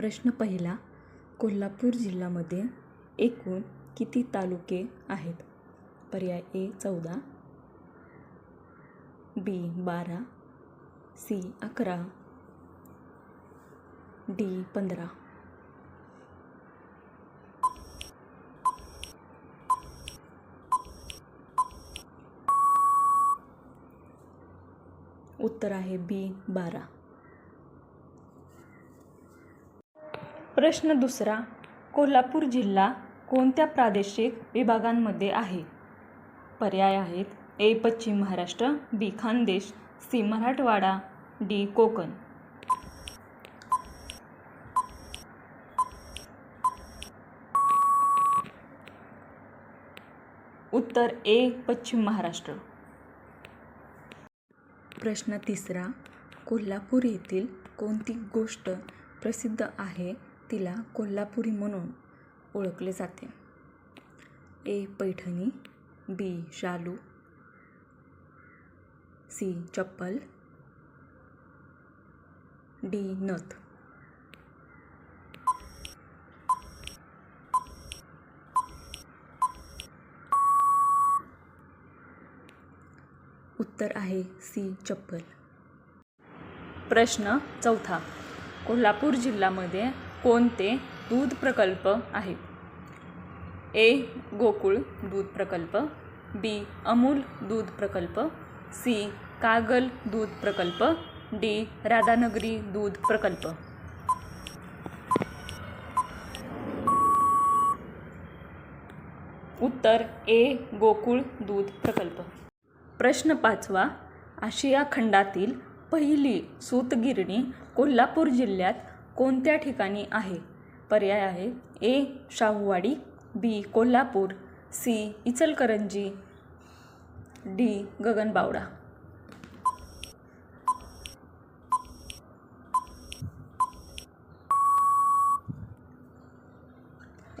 प्रश्न पहिला कोल्हापूर जिल्ह्यामध्ये एकूण किती तालुके आहेत? पर्याय ए चौदा बी बारा सी अकरा डी पंधरा. उत्तर आहे बी बारा. प्रश्न दुसरा कोल्हापूर जिल्हा कोणत्या प्रादेशिक विभागांमध्ये आहे? पर्याय आहेत ए पश्चिम Maharashtra B Khandesh C Marathwada D Konkan. उत्तर ए पश्चिम महाराष्ट्र. प्रश्न तिसरा कोल्हापूर येथील कोणती गोष्ट प्रसिद्ध आहे? तिला कोल्हापुरी म्हणून ओळखले जाते. ए. पैठणी बी. शालू सी. चप्पल डी. नथ. उत्तर आहे सी. चप्पल. प्रश्न चौथा. कोल्हापूर जिल्ह्यामध्ये कोणते दूध प्रकल्प आहेत ए गोकुळ दूध प्रकल्प बी अमूल दूध प्रकल्प सी कागल दूध प्रकल्प डी राधानगरी दूध प्रकल्प. उत्तर ए गोकुळ दूध प्रकल्प. प्रश्न पाचवा आशिया खंडातील पहिली सूतगिरणी कोल्हापूर जिल्ह्यात कोणत्या ठिकाणी आहे? पर्याय आहे A. Shahuwadi B. Kolhapur C. Ichalkaranji D. Gaganbawda.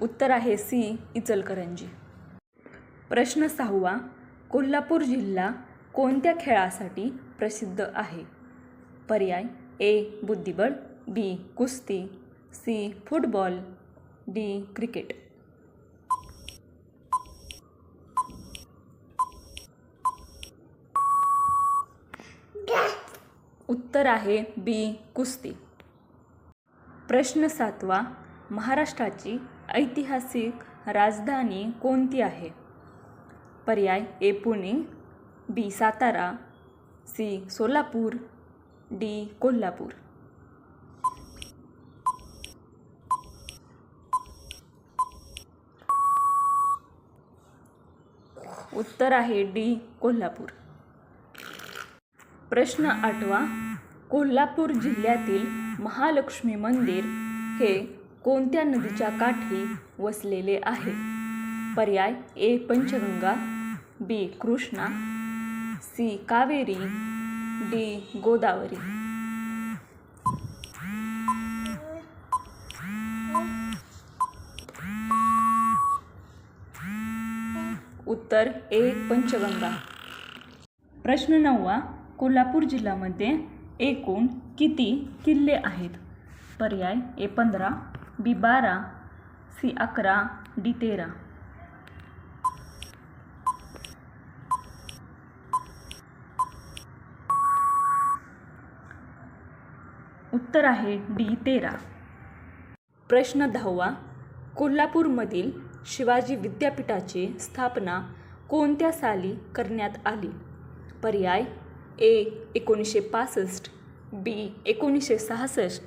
उत्तर आहे सी. इचलकरंजी. प्रश्न सहावा. कोल्हापूर जिल्हा कोणत्या खेळासाठी प्रसिद्ध आहे? पर्याय ए. बुद्धिबळ बी कुस्ती सी फुटबॉल डी क्रिकेट. उत्तर आहे बी कुस्ती. प्रश्न सातवा महाराष्ट्राची ऐतिहासिक राजधानी कोणती आहे? पर्याय A Pune B Satara C Solapur D Kolhapur. उत्तर आहे डी कोल्हापूर. प्रश्न आठवा कोल्हापूर जिल्ह्यातील महालक्ष्मी मंदिर हे कोणत्या नदीच्या काठी वसलेले आहे? पर्याय A Panchganga B Krishna C Kaveri D Godavari. उत्तर ए पंचगंगा. प्रश्न नववा कोल्हापूर जिल्ह्यामध्ये एकूण किती किल्ले आहेत? पर्याय ए पंधरा बी बारा सी अकरा डी तेरा. उत्तर आहे डी तेरा. प्रश्न दहावा कोल्हापूरमधील शिवाजी विद्यापीठाची स्थापना कोणत्या साली करण्यात आली? पर्याय ए एकोणीसशे पासष्ट बी एकोणीसशे सहासष्ट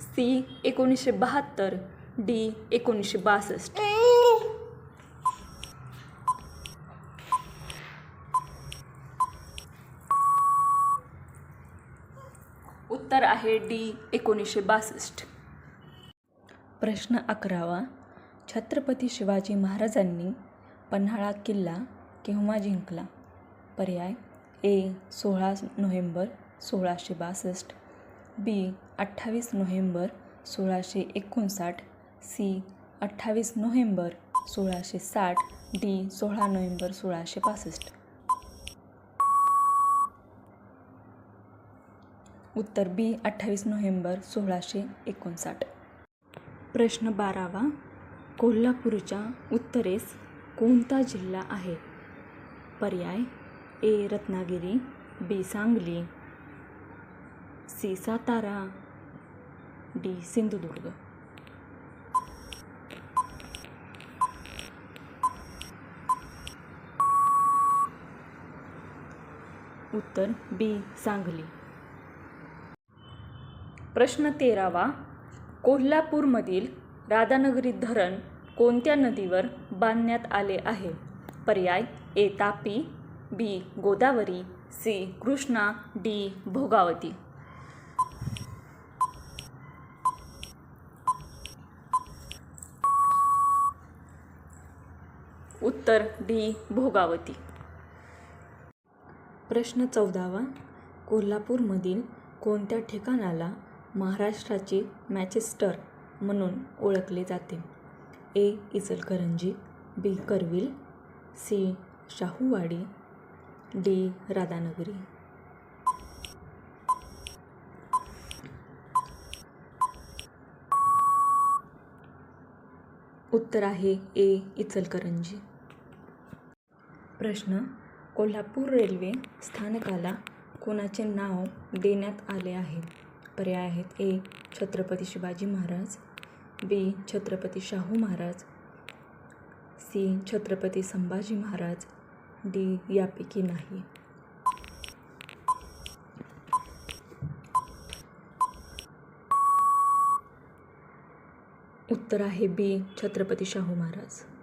सी एकोणीसशे बहात्तर डी एकोणीसशे बासष्ट. उत्तर आहे डी एकोणीसशे बासष्ट. प्रश्न अकरावा. छत्रपती शिवाजी महाराजांनी पन्हाळा किल्ला केव्हा जिंकला? पर्याय ए सोळा नोव्हेंबर सोळाशे बासष्ट बी अठ्ठावीस नोव्हेंबर सोळाशे एकोणसाठ सी अठ्ठावीस नोव्हेंबर सोळाशे साठ डी सोळा नोव्हेंबर सोळाशे पासष्ट उत्तर बी अठ्ठावीस नोव्हेंबर सोळाशे एकोणसाठ. प्रश्न बारावा. कोल्हापूरच्या उत्तरेस कोणता जिल्हा आहे? पर्याय A. Ratnagiri B. Sangli. C. Satara. D. Sindhudurg. उत्तर बी. सांगली. प्रश्न तेरावा. कोल्हापूरमधील राधानगरी धरण कोणत्या नदीवर बांधण्यात आले आहे? पर्याय A. Tapi B. Godavari C. Krishna D. Bhogawati. उत्तर डी. भोगावती. प्रश्न चौदावा. कोल्हापूरमधील कोणत्या ठिकाणाला महाराष्ट्राचे मॅचेस्टर म्हणून ओळखले जाते. A. Ichalkaranji B. Karveer C. Shahuwadi D. Radhanagari. उत्तर आहे ए. इचलकरंजी. प्रश्न. कोल्हापूर रेल्वे स्थानकाला कोणाचे नाव देण्यात आले आहे? पर्याय आहेत A. Chhatrapati Shivaji Maharaj B Chhatrapati Shahu Maharaj C. Chhatrapati Sambhaji Maharaj D. यापैकी नाही. उत्तर आहे बी. छत्रपती शाहू महाराज.